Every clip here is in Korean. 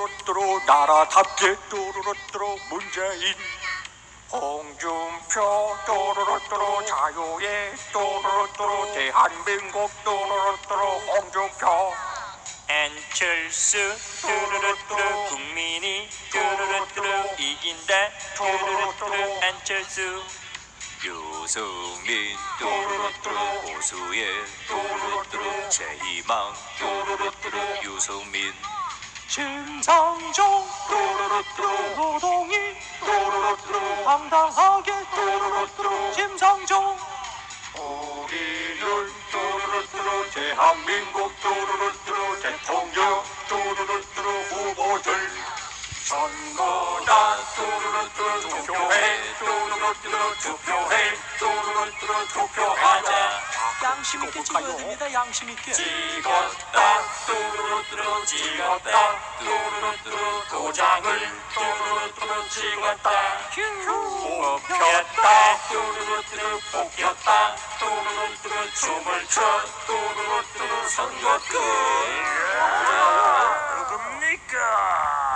뚜루루뚜루 나라답게 뚜루루뚜루 문재인. 홍준표 뚜루루뚜루 자유의 뚜루루뚜루 대한민국 뚜루루뚜루 홍준표. 안철수 뚜루루뚜루 국민이 뚜루루뚜루 이긴다 뚜루루뚜루 안철수 유승민 뚜루루뚜루 보수의 뚜루루뚜루 제 희망 뚜루루뚜루 유승민 심상정 노동이 뚜루루뚜루 심상정. 뚜루루뚜루 대한민국 대통령 후보들. 선거다 투표해 투표해 투표하자 양심 있게 찍어야 됩니다. 양심 있게. 찍었다 뚜루루뚜루 찍었다 뚜루루뚜루 도장을 뚜루루뚜루 찍었다. 뽑혔다 뚜루루뚜루 뽑혔다. 뚜루루뚜루 춤을 춰. 뚜루루뚜루 선거 끝. 누굽니까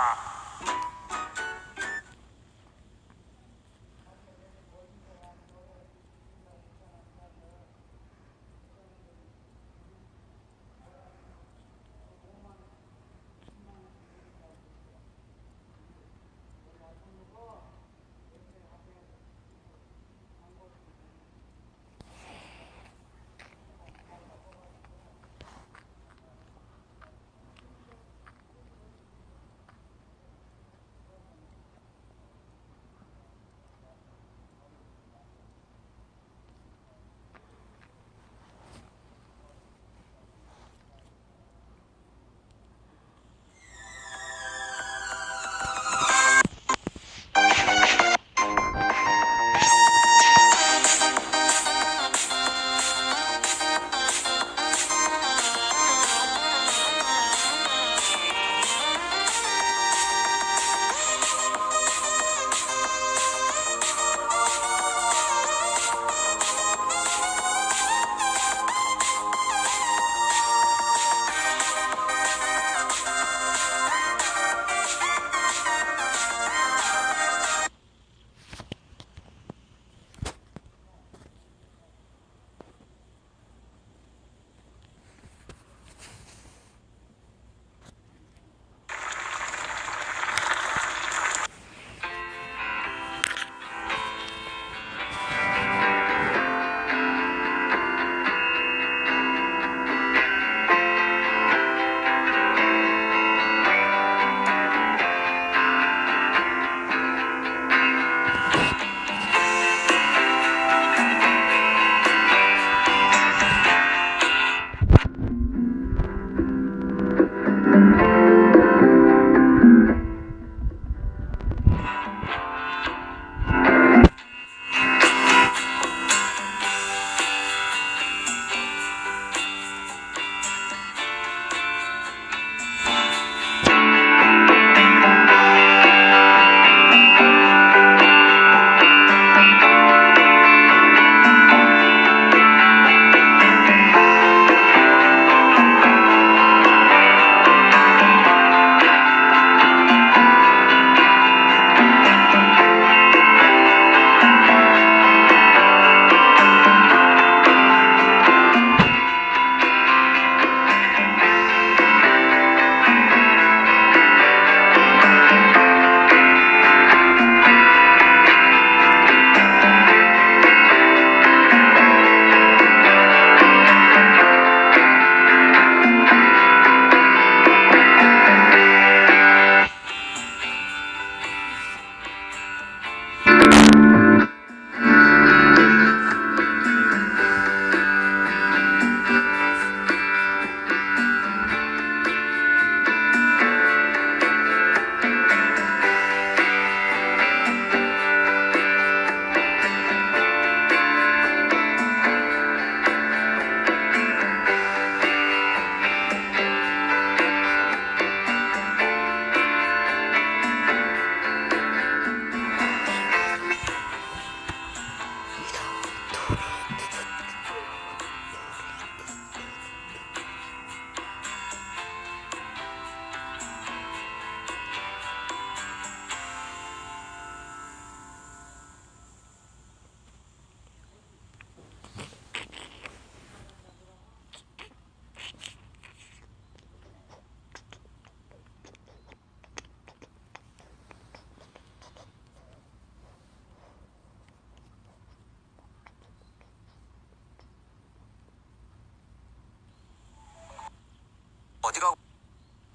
어디가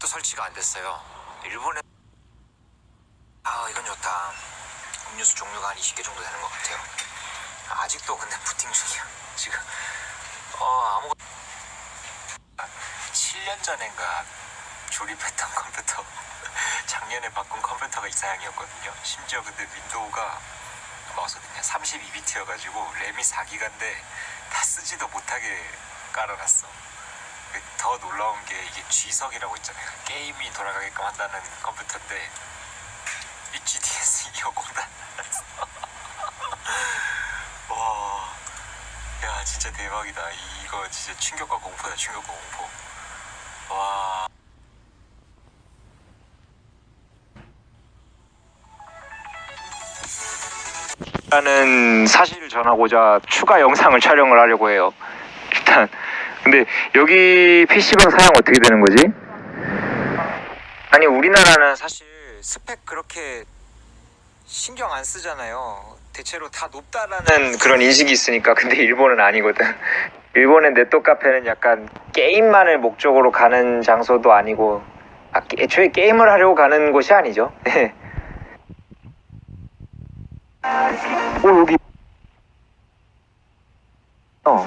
또 설치가 안 됐어요. 일본에 아 이건 좋다. 음료수 종류가 한 20개 정도 되는 것 같아요. 아직도 근데 부팅 중이야. 지금 어 아무 7년 전인가 조립했던 컴퓨터 작년에 바꾼 컴퓨터가 이상형이었거든요. 심지어 근데 윈도우가 마우스는요 32비트여가지고 램이 4기가인데 다 쓰지도 못하게 깔아놨어. 더 놀라운 게 이게 G석이라고 있잖아요. 게임이 돌아가게끔 한다는 컴퓨터인데 이 GTS 250 달았어. 와, 야 진짜 대박이다. 이거 진짜 충격과 공포다. 충격과 공포. 와. 라는 사실을 전하고자 추가 영상을 촬영을 하려고 해요. 일단 근데 여기 PC방 사양 어떻게 되는 거지? 아니 우리나라는 사실 스펙 그렇게 신경 안 쓰잖아요. 대체로 다 높다라는 그런 인식이 있으니까 근데 일본은 아니거든. 일본의 네트 카페는 약간 게임만을 목적으로 가는 장소도 아니고 아, 애초에 게임을 하려고 가는 곳이 아니죠. 네. 오 여기 어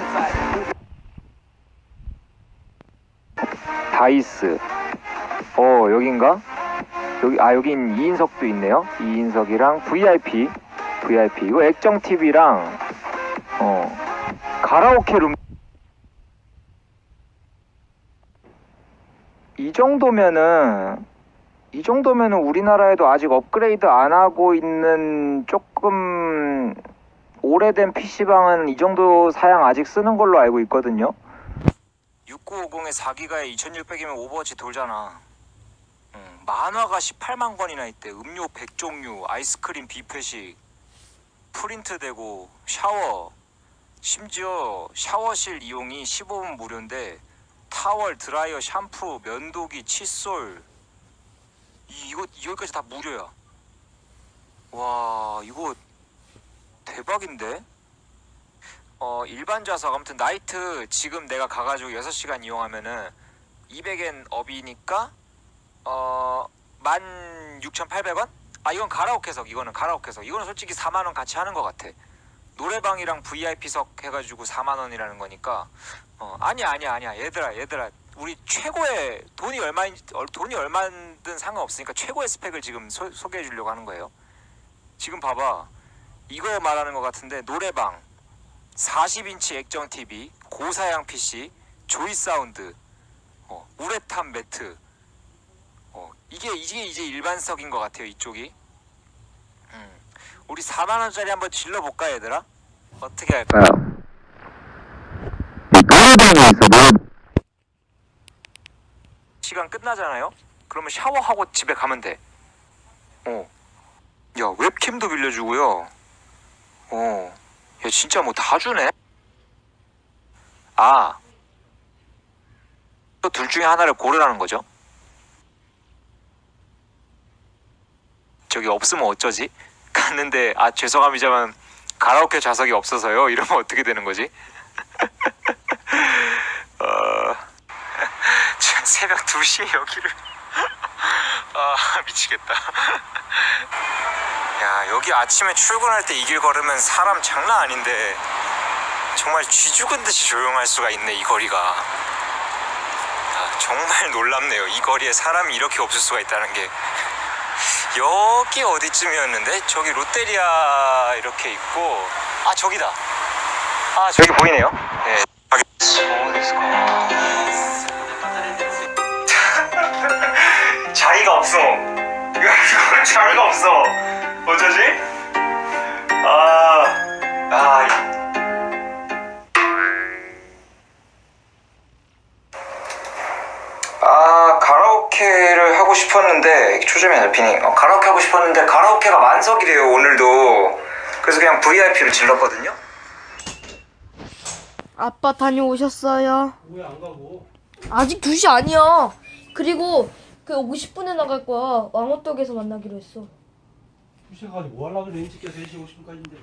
다이스. 어 여긴가? 여기 아 여긴 2인석도 있네요. 2인석이랑 VIP VIP 이거 액정 TV랑 어 가라오케 룸. 이 정도면은 이 정도면은 우리나라에도 아직 업그레이드 안 하고 있는 조금 오래된 PC방은 이 정도 사양 아직 쓰는 걸로 알고 있거든요. 6950에 4기가에 2600이면 오버워치 돌잖아. 응, 만화가 18만 권이나 있대. 음료 100종류, 아이스크림 뷔페식, 프린트 되고 샤워. 심지어 샤워실 이용이 15분 무료인데 타월, 드라이어, 샴푸, 면도기, 칫솔 이, 이거 여기까지 다 무료야. 와 이거 대박인데? 어 일반 좌석 아무튼 나이트 지금 내가 가가지고 6시간 이용하면은 200엔 업이니까 어 16,800원? 아 이건 가라오케석 이거는 가라오케석. 이거는 솔직히 4만 원 같이 하는 것 같아. 노래방이랑 VIP석 해가지고 4만 원이라는 거니까. 어 아니야 아니야 아니야. 얘들아 얘들아. 우리 최고의 돈이 얼마인 어, 돈이 얼마든 상관없으니까 최고의 스펙을 지금 소, 소개해 주려고 하는 거예요. 지금 봐봐. 이거 말하는 것 같은데 노래방 40인치 액정 TV 고사양 PC 조이 사운드 어, 우레탄 매트 어, 이게 이게 이제 일반석인 것 같아요 이쪽이. 음, 우리 4만 원짜리 한번 질러 볼까 얘들아? 어떻게 할까요? 노래방에 있어 노래. 시간 끝나잖아요? 그러면 샤워하고 집에 가면 돼. 어. 야, 웹캠도 빌려주고요. 어. 야, 진짜 뭐 다 주네? 아. 또 둘 중에 하나를 고르라는 거죠? 저기 없으면 어쩌지? 갔는데, 아, 죄송합니다만, 가라오케 좌석이 없어서요? 이러면 어떻게 되는 거지? 어. 지금 새벽 2시에 여기를 아 미치겠다 야 여기 아침에 출근할 때 이 길 걸으면 사람 장난 아닌데 정말 쥐 죽은 듯이 조용할 수가 있네 이 거리가. 아, 정말 놀랍네요. 이 거리에 사람이 이렇게 없을 수가 있다는 게. 여기 어디쯤이었는데? 저기 롯데리아 이렇게 있고. 아 저기다. 아 저기 보이네요. 네. 자리가 없어. 자리가 없어. 어쩌지? 아, 아. 이- 아 가라오케를 하고 싶었는데 초점이 안 잡히니 어, 가라오케 하고 싶었는데 가라오케가 만석이래요 오늘도 그래서 그냥 VIP를 질렀거든요 아빠 다녀오셨어요? 왜 안 가고? 아직 2시 아니야. 그리고 그 50분에 나갈 거야. 왕호떡에서 만나기로 했어. 휴식 가지고 뭐 하려고 그래? 일찍 깨서 3시 50분까지인데